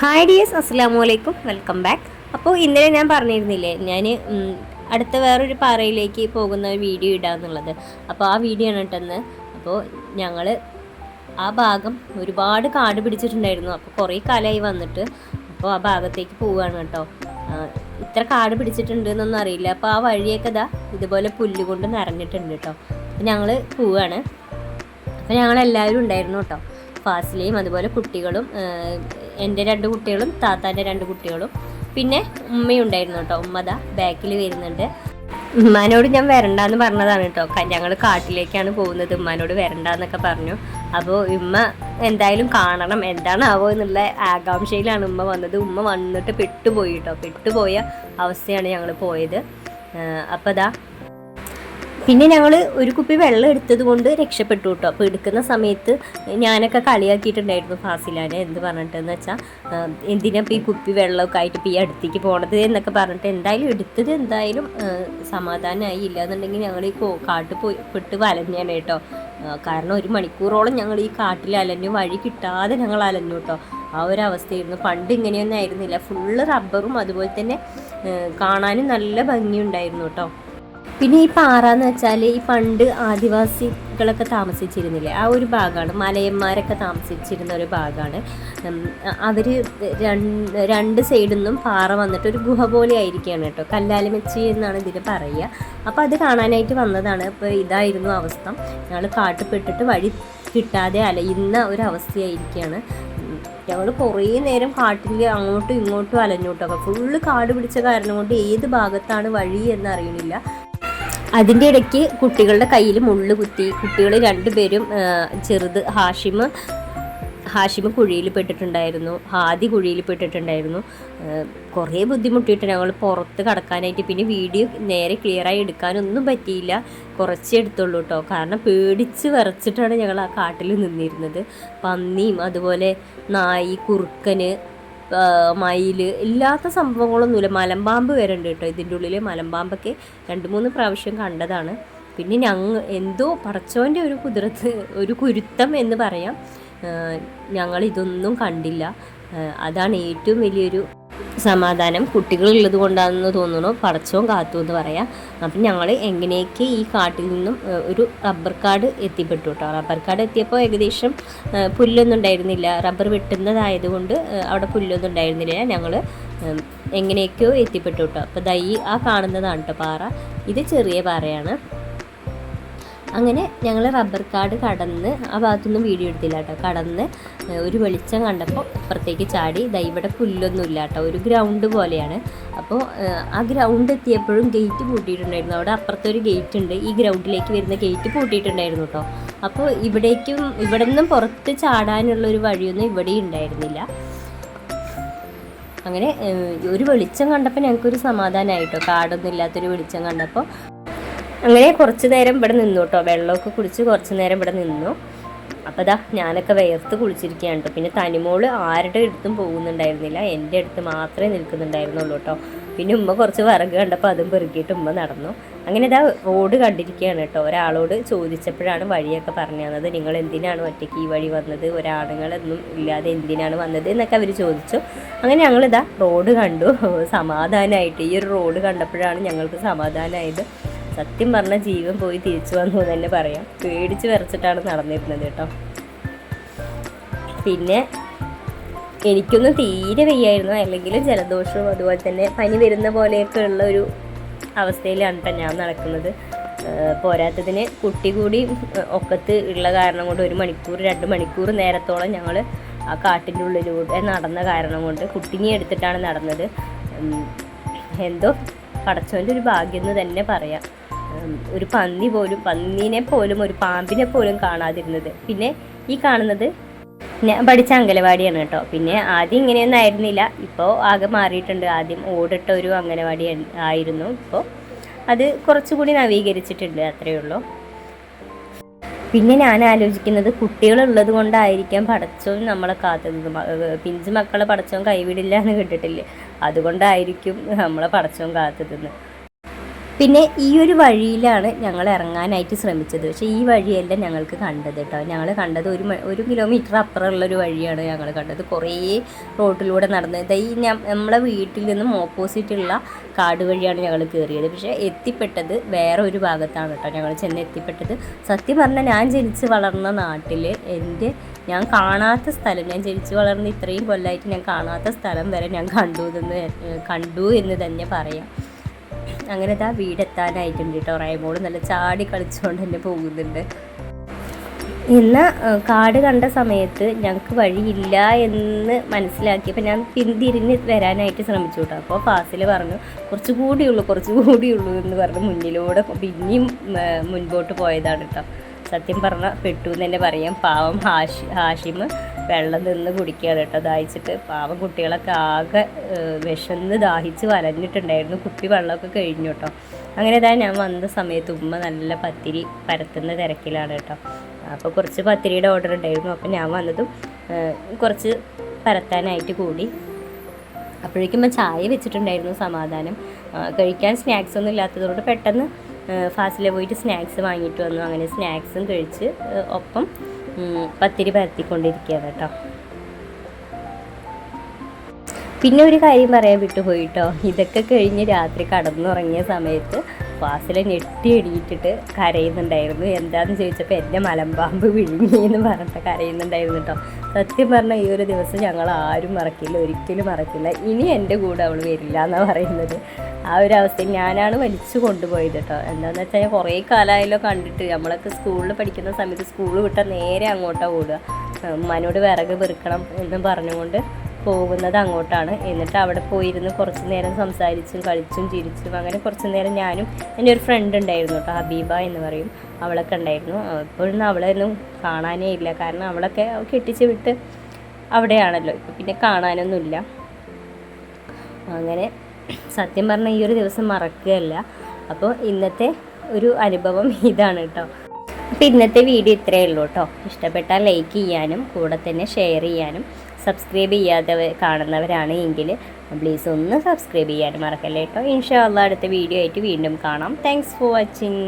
Hi ഡിയസ് അസ്സാമു അലൈക്കും welcome back അപ്പോൾ ഇന്നലെ ഞാൻ പറഞ്ഞിരുന്നില്ലേ ഞാൻ അടുത്ത വേറൊരു പാറയിലേക്ക് പോകുന്ന ഒരു വീഡിയോ ഇടാന്നുള്ളത്. അപ്പോൾ ആ വീഡിയോ ആണ് കേട്ടെന്ന് അപ്പോൾ ഞങ്ങൾ ആ ഭാഗം ഒരുപാട് കാട് പിടിച്ചിട്ടുണ്ടായിരുന്നു. അപ്പോൾ കുറേ കാലമായി വന്നിട്ട് അപ്പോൾ ആ ഭാഗത്തേക്ക് പോവുകയാണ് കേട്ടോ. ഇത്ര കാട് പിടിച്ചിട്ടുണ്ട് എന്നൊന്നും അറിയില്ല. അപ്പോൾ ആ വഴിയൊക്കെ ഇതാ ഇതുപോലെ പുല്ലുകൊണ്ട് നിറഞ്ഞിട്ടുണ്ട് കേട്ടോ. അപ്പോൾ ഞങ്ങൾ പോവുകയാണ് അപ്പോൾ ഞങ്ങളെല്ലാവരും ഉണ്ടായിരുന്നു കേട്ടോ. ഫാസിലെയും അതുപോലെ കുട്ടികളും എന്റെ രണ്ട് കുട്ടികളും താത്താന്റെ രണ്ട് കുട്ടികളും. പിന്നെ ഉമ്മയുണ്ടായിരുന്നു കേട്ടോ. ഉമ്മ ദാ ബാക്കിൽ വരുന്നുണ്ട്. ഉമ്മാനോട് ഞാൻ വരണ്ടെന്ന് പറഞ്ഞതാണ് കേട്ടോ. ഞങ്ങൾ കാട്ടിലേക്കാണ് പോകുന്നത്. ഉമ്മാനോട് വരണ്ടെന്നൊക്കെ പറഞ്ഞു. അപ്പോൾ ഉമ്മ എന്തായാലും കാണണം എന്താണാവോ എന്നുള്ള ആകാംക്ഷയിലാണ് ഉമ്മ വന്നത്. ഉമ്മ വന്നിട്ട് പെട്ടുപോയി കേട്ടോ. പെട്ടുപോയ അവസ്ഥയാണ് ഞങ്ങൾ പോയത്. അപ്പോൾ ദാ പിന്നെ ഞങ്ങൾ ഒരു കുപ്പി വെള്ളം എടുത്തത് കൊണ്ട് രക്ഷപ്പെട്ടു കേട്ടോ അപ്പോൾ എടുക്കുന്ന സമയത്ത് ഞാനൊക്കെ കളിയാക്കിയിട്ടുണ്ടായിരുന്നു ഫാസിലാനെ എന്ത് പറഞ്ഞിട്ടെന്ന് വെച്ചാൽ എന്തിനാ ഈ കുപ്പി വെള്ളമൊക്കെ ആയിട്ട് ഇപ്പോൾ ഈ അടുത്തേക്ക് പോണത് എന്നൊക്കെ പറഞ്ഞിട്ട് എന്തായാലും എടുത്തത് എന്തായാലും സമാധാനമായി ഇല്ല എന്നുണ്ടെങ്കിൽ ഞങ്ങൾ ഈ കാട്ടിൽ പോയി പെട്ട് വലഞ്ഞാണ് കേട്ടോ. കാരണം ഒരു മണിക്കൂറോളം ഞങ്ങൾ ഈ കാട്ടിൽ അലഞ്ഞു വഴി കിട്ടാതെ ഞങ്ങൾ അലഞ്ഞു കേട്ടോ ആ ഒരു അവസ്ഥയായിരുന്നു. പണ്ട് ഇങ്ങനെയൊന്നും ആയിരുന്നില്ല. ഫുള്ള് റബ്ബറും അതുപോലെ തന്നെ കാണാനും നല്ല ഭംഗിയുണ്ടായിരുന്നു കേട്ടോ പിന്നെ ഈ പാറ എന്ന് വെച്ചാൽ ഈ പണ്ട് ആദിവാസികളൊക്കെ താമസിച്ചിരുന്നില്ലേ? ആ ഒരു ഭാഗമാണ് മലയന്മാരൊക്കെ താമസിച്ചിരുന്ന ഒരു ഭാഗമാണ് അവർ രണ്ട് സൈഡിൽ നിന്നും പാറ വന്നിട്ട് ഒരു ഗുഹ പോലെ ആയിരിക്കുകയാണ് കേട്ടോ. കല്ലാലിമെച്ചി എന്നാണ് ഇതിന് പറയുക. അപ്പോൾ അത് കാണാനായിട്ട് വന്നതാണ്. അപ്പോൾ ഇതായിരുന്നു അവസ്ഥ. ഞങ്ങൾ കാട്ടുപെട്ടിട്ട് വഴി കിട്ടാതെ അലയുന്ന ഒരു അവസ്ഥയായിരിക്കുകയാണ് ഞങ്ങൾ കുറേ നേരം കാട്ടിൽ അങ്ങോട്ടും ഇങ്ങോട്ടും അലഞ്ഞു കേട്ടോ. അപ്പോൾ ഫുള്ള് കാട് പിടിച്ച കാരണം കൊണ്ട് ഏത് ഭാഗത്താണ് വഴി എന്ന് അറിയണില്ല. അതിന്റെ ഇടയ്ക്ക് കുട്ടികളുടെ കയ്യിൽ മുള്ള് കുത്തി കുട്ടികൾ രണ്ടുപേരും ചെറുത് ഹാഷിമ് ഹാഷിമ് കുഴിയിൽ പെട്ടിട്ടുണ്ടായിരുന്നു ഹാദി കുഴിയിൽ പെട്ടിട്ടുണ്ടായിരുന്നു. കുറേ ബുദ്ധിമുട്ടിയിട്ട് ഞങ്ങൾ പുറത്ത് കടക്കാനായിട്ട് പിന്നെ വീഡിയോ നേരെ ക്ലിയറായി എടുക്കാനൊന്നും പറ്റിയില്ല. കുറച്ചേ എടുത്തുള്ളൂ കേട്ടോ കാരണം പേടിച്ച് വിറച്ചിട്ടാണ് ഞങ്ങൾ ആ കാട്ടിൽ നിന്നിരുന്നത്. പന്നിയും അതുപോലെ നായി കുറുക്കന് ആ, മയിൽ ഇല്ലാത്ത സംഭവങ്ങളൊന്നുമില്ല. മലമ്പാമ്പ് വരെ ഉണ്ട് കേട്ടോ. ഇതിന്റെ ഉള്ളിൽ മലമ്പാമ്പൊക്കെ രണ്ട് മൂന്ന് പ്രാവശ്യം കണ്ടതാണ്. പിന്നെ ഞങ്ങൾ എന്തോ പടച്ചോന്റെ ഒരു കുതിരത്ത് ഒരു കുരുത്തം എന്ന് പറയാം. ഞങ്ങളിതൊന്നും കണ്ടില്ല. അതാണ് ഏറ്റവും വലിയൊരു സമാധാനം കുട്ടികളുള്ളത് കൊണ്ടാണെന്ന് തോന്നുന്നു. പടച്ചോൻ കാത്തു എന്ന് പറയാം. അപ്പം ഞങ്ങൾ എങ്ങനെയൊക്കെ ഈ കാട്ടിൽ നിന്നും ഒരു റബ്ബർ കാർഡ് എത്തിപ്പെട്ടു കേട്ടോ റബ്ബർ കാർഡ് എത്തിയപ്പോൾ ഏകദേശം പുല്ലൊന്നും ഉണ്ടായിരുന്നില്ല. റബ്ബർ വെട്ടുന്നതായതുകൊണ്ട് അവിടെ പുല്ലൊന്നും ഉണ്ടായിരുന്നില്ല. ഞങ്ങൾ എങ്ങനെയൊക്കെയോ എത്തിപ്പെട്ടു കേട്ടോ അപ്പോൾ ദൈ ആ കാണുന്നതാണ് കേട്ടോ പാറ. ഇത് ചെറിയ പാറയാണ്. അങ്ങനെ ഞങ്ങൾ റബ്ബർ കാട് കടന്ന് ആ ഭാഗത്തൊന്നും വീഡിയോ എടുത്തില്ല കേട്ടോ. കടന്ന് ഒരു വെളിച്ചം കണ്ടപ്പോൾ അപ്പുറത്തേക്ക് ചാടി ദാ ഇവിടെ പുല്ലൊന്നും ഇല്ല കേട്ടോ. ഒരു ഗ്രൗണ്ട് പോലെയാണ്. അപ്പോൾ ആ ഗ്രൗണ്ട് എത്തിയപ്പോഴും ഗേറ്റ് പൂട്ടിയിട്ടുണ്ടായിരുന്നു. അവിടെ അപ്പുറത്തെ ഒരു ഗേറ്റ് ഉണ്ട്. ഈ ഗ്രൗണ്ടിലേക്ക് വരുന്ന ഗേറ്റ് പൂട്ടിയിട്ടുണ്ടായിരുന്നു കേട്ടോ. അപ്പോൾ ഇവിടേക്കും ഇവിടെ നിന്നും പുറത്ത് ചാടാനുള്ള ഒരു വഴിയൊന്നും ഇവിടെ ഉണ്ടായിരുന്നില്ല. അങ്ങനെ ഒരു വെളിച്ചം കണ്ടപ്പോൾ ഞങ്ങൾക്കൊരു സമാധാനമായിട്ടോ കാടൊന്നും ഇല്ലാത്തൊരു വെളിച്ചം കണ്ടപ്പോൾ അങ്ങനെ കുറച്ച് നേരം ഇവിടെ നിന്നു കേട്ടോ. വെള്ളമൊക്കെ കുടിച്ച് കുറച്ച് നേരം ഇവിടെ നിന്നു. അപ്പോൾ ദാ ഞാനൊക്കെ വേർത്ത് കുളിച്ചിരിക്കുകയാണ് കേട്ടോ. പിന്നെ തനിമോൾ ആരുടെ അടുത്തും പോകുന്നുണ്ടായിരുന്നില്ല. എന്റെ അടുത്ത് മാത്രമേ നിൽക്കുന്നുണ്ടായിരുന്നുള്ളൂ കേട്ടോ. പിന്നെ ഉമ്മ കുറച്ച് വിറക് കണ്ടപ്പോൾ അതും പെറുക്കിയിട്ട് ഉമ്മ നടന്നു. അങ്ങനെ ഇതാ റോഡ് കണ്ടിരിക്കുകയാണ് കേട്ടോ. ഒരാളോട് ചോദിച്ചപ്പോഴാണ് വഴിയൊക്കെ പറഞ്ഞു തന്നത്. നിങ്ങൾ എന്തിനാണ് ഒറ്റയ്ക്ക് ഈ വഴി വന്നത്? ഒരാണുങ്ങളൊന്നും ഇല്ലാതെ എന്തിനാണ് വന്നത്? എന്നൊക്കെ അവർ ചോദിച്ചു. അങ്ങനെ ഞങ്ങളിതാ റോഡ് കണ്ടു. സമാധാനമായിട്ട്. ഈ ഒരു റോഡ് കണ്ടപ്പോഴാണ് ഞങ്ങൾക്ക് സമാധാനമായത്. സത്യം പറഞ്ഞ ജീവൻ പോയി തിരിച്ചു വന്നു എന്ന് തന്നെ പറയാം. പേടിച്ച് വിറച്ചിട്ടാണ് നടന്നിരുന്നത് കേട്ടോ. പിന്നെ എനിക്കൊന്നും തീരെ വയ്യായിരുന്നു. അല്ലെങ്കിൽ ജലദോഷവും അതുപോലെ തന്നെ പനി വരുന്ന പോലെയൊക്കെ ഉള്ള ഒരു അവസ്ഥയിലാണ് കേട്ടോ ഞാൻ നടക്കുന്നത്. പോരാത്തതിന് കുട്ടി കൂടി ഒക്കത്ത് ഉള്ള കാരണം കൊണ്ട് ഒരു മണിക്കൂർ രണ്ട് മണിക്കൂർ നേരത്തോളം ഞങ്ങൾ ആ കാട്ടിന്റെ ഉള്ളിലൂടെ നടന്ന കാരണം കൊണ്ട് കുട്ടിനെ എടുത്തിട്ടാണ് നടന്നത്. എന്തോ പടച്ചോന്റെ ഒരു ഭാഗ്യം എന്ന് തന്നെ പറയാം. ഒരു പന്നി പോലും പന്നീനെ പോലും ഒരു പാമ്പിനെ പോലും കാണാതിരുന്നത്. പിന്നെ ഈ കാണുന്നത് ഞാൻ പഠിച്ച അംഗനവാടിയാണ് കേട്ടോ. പിന്നെ ആദ്യം ഇങ്ങനെയൊന്നും ആയിരുന്നില്ല. ഇപ്പോൾ ആകെ മാറിയിട്ടുണ്ട്. ആദ്യം ഓടിട്ട ഒരു അംഗനവാടി ആയിരുന്നു. ഇപ്പോൾ അത് കുറച്ചുകൂടി നവീകരിച്ചിട്ടുണ്ട്. അത്രയേ ഉള്ളൂ. പിന്നെ ഞാൻ ആലോചിക്കുന്നത് കുട്ടികളുള്ളത് കൊണ്ടായിരിക്കാം പടച്ചോൻ നമ്മളെ കാത്തത് മ- പിഞ്ചു മക്കളെ പടച്ചോൻ കൈവിടില്ല എന്ന് കേട്ടിട്ടില്ലേ? അതുകൊണ്ടായിരിക്കും നമ്മളെ പടച്ചോൻ കാത്തതെന്ന് പിന്നെ ഈ ഒരു വഴിയിലാണ് ഞങ്ങൾ ഇറങ്ങാനായിട്ട് ശ്രമിച്ചത്. പക്ഷേ ഈ വഴിയല്ല ഞങ്ങൾക്ക് കണ്ടത് കേട്ടോ. ഞങ്ങൾ കണ്ടത് ഒരു ഒരു കിലോമീറ്റർ അപ്പുറമുള്ള ഒരു വഴിയാണ് ഞങ്ങൾ കണ്ടത്. കുറേ റോട്ടിലൂടെ നടന്ന് ദാ ഈ നമ്മളെ വീട്ടിൽ നിന്നും ഓപ്പോസിറ്റുള്ള കാട് വഴിയാണ് ഞങ്ങൾ കയറിയത്. പക്ഷേ എത്തിപ്പെട്ടത് വേറെ ഒരു ഭാഗത്താണ് കേട്ടോ. ഞങ്ങൾ ചെന്ന് എത്തിപ്പെട്ടത്. സത്യം പറഞ്ഞാൽ ഞാൻ ജനിച്ച് വളർന്ന നാട്ടിൽ എന്റെ ഞാൻ കാണാത്ത സ്ഥലം ഞാൻ ജനിച്ച് വളർന്ന ഇത്രയും കൊല്ലമായിട്ട് ഞാൻ കാണാത്ത സ്ഥലം വരെ ഞാൻ കണ്ടു എന്ന് കണ്ടു എന്ന് തന്നെ പറയാം. അങ്ങനെ ഇതാ വീടെത്താനായിട്ടുണ്ട് കേട്ടോ. റൈമോൾ നല്ല ചാടി കളിച്ചുകൊണ്ട് തന്നെ പോകുന്നുണ്ട്. ഇന്ന് കാട് കണ്ട സമയത്ത് ഞങ്ങൾക്ക് വഴിയില്ല എന്ന് മനസ്സിലാക്കിയപ്പോൾ ഞാൻ പിന്തിരിഞ്ഞ് വരാനായിട്ട് ശ്രമിച്ചു കേട്ടോ. അപ്പോൾ ഫാസിൽ പറഞ്ഞു കുറച്ച് കൂടിയുള്ളൂ കുറച്ച് കൂടിയുള്ളൂ എന്ന് പറഞ്ഞ് മുന്നിലൂടെ പിന്നെയും മുൻപോട്ട് പോയതാണ് കേട്ടോ. സത്യം പറഞ്ഞാൽ പെട്ടു എന്ന് തന്നെ പറയാം. പാവം ഹാഷി ഹാഷിമ്. വെള്ളം നിന്ന് കുടിക്കുകയാണ് കേട്ടോ. ദാഹിച്ചിട്ട് പാവം കുട്ടികളൊക്കെ ആകെ വിശന്ന് ദാഹിച്ച് വലഞ്ഞിട്ടുണ്ടായിരുന്നു. കുപ്പി വെള്ളമൊക്കെ കഴിഞ്ഞു കേട്ടോ. അങ്ങനെ ഇതാ ഞാൻ വന്ന സമയത്ത് ഉമ്മ നല്ല പത്തിരി പരത്തുന്ന തിരക്കിലാണ് കേട്ടോ. അപ്പോൾ കുറച്ച് പത്തിരിയുടെ ഓർഡർ ഉണ്ടായിരുന്നു. അപ്പോൾ ഞാൻ വന്നതും കുറച്ച് പരത്താനായിട്ട് കൂടി. അപ്പോഴേക്കും ചായ വെച്ചിട്ടുണ്ടായിരുന്നു സമാധാനം. കഴിക്കാൻ സ്നാക്സ് ഒന്നും ഇല്ലാത്തതുകൊണ്ട് പെട്ടെന്ന് ഫാസ്റ്റിലെ പോയിട്ട് സ്നാക്സ് വാങ്ങിയിട്ട് വന്നു. അങ്ങനെ സ്നാക്സും കഴിച്ച് ഒപ്പം പത്തിരി പരത്തിക്കൊണ്ടിരിക്കുകയാണ് കേട്ടോ. പിന്നെ ഒരു കാര്യം പറയാൻ വിട്ടുപോയിട്ടോ ഇതൊക്കെ കഴിഞ്ഞ് രാത്രി കടന്നുറങ്ങിയ സമയത്ത് ഫാസിലെ ഞെട്ടി എടിയിട്ടിട്ട് കരയുന്നുണ്ടായിരുന്നു. എന്താന്ന് ചോദിച്ചപ്പോൾ എന്റെ മലമ്പാമ്പ് വിഴുങ്ങി എന്ന് പറഞ്ഞിട്ട് കരയുന്നുണ്ടായിരുന്നു കേട്ടോ സത്യം പറഞ്ഞാൽ ഈ ഒരു ദിവസം ഞങ്ങൾ ആരും മറക്കില്ല ഒരിക്കലും മറക്കില്ല. ഇനി എന്റെ കൂടെ അവൾ വരില്ല എന്നാണ് പറയുന്നത്. ആ ഒരു അവസ്ഥയിൽ ഞാനാണ് വലിച്ചു കൊണ്ടുപോയത് കേട്ടോ എന്താണെന്ന് വെച്ചാൽ ഞാൻ കുറേ കാലമായല്ലോ കണ്ടിട്ട്. നമ്മളൊക്കെ സ്കൂളിൽ പഠിക്കുന്ന സമയത്ത് സ്കൂൾ വിട്ടാൽ നേരെ അങ്ങോട്ടാണ് ഓടുക. ഉമ്മാനോട് വിറക് വെറുക്കണം എന്ന് പറഞ്ഞുകൊണ്ട് പോകുന്നത് അങ്ങോട്ടാണ്. എന്നിട്ട് അവിടെ പോയിരുന്ന്. കുറച്ച് നേരം സംസാരിച്ചും കളിച്ചും ചിരിച്ചും അങ്ങനെ കുറച്ച് നേരം ഞാനും എന്റെ ഒരു ഫ്രണ്ട് ഉണ്ടായിരുന്നു കേട്ടോ ഹബീബ എന്ന് പറയും. അവളൊക്കെ ഉണ്ടായിരുന്നു. ഇപ്പോഴൊന്നും അവളെ ഒന്നും കാണാനേ ഇല്ല. കാരണം അവളൊക്കെ കെട്ടിച്ച് വിട്ട് അവിടെയാണല്ലോ. ഇപ്പം പിന്നെ കാണാനൊന്നുമില്ല. അങ്ങനെ സത്യം പറഞ്ഞാൽ ഈ ഒരു ദിവസം മറക്കുകയല്ല. അപ്പോൾ ഇന്നത്തെ ഒരു അനുഭവം ഇതാണ് കേട്ടോ. അപ്പോൾ ഇന്നത്തെ വീഡിയോ ഇത്രയേ ഉള്ളൂ കേട്ടോ. ഇഷ്ടപ്പെട്ടാൽ ലൈക്ക് ചെയ്യാനും കൂടെ തന്നെ ഷെയർ ചെയ്യാനും. സബ്സ്ക്രൈബ് ചെയ്യാതെ കാണുന്നവരാണ് എങ്കിൽ പ്ലീസ് ഒന്ന് സബ്സ്ക്രൈബ് ചെയ്യാൻ മറക്കല്ലേ കേട്ടോ ഇൻഷാല്ല അടുത്ത വീഡിയോ ആയിട്ട് വീണ്ടും കാണാം. Thanks for watching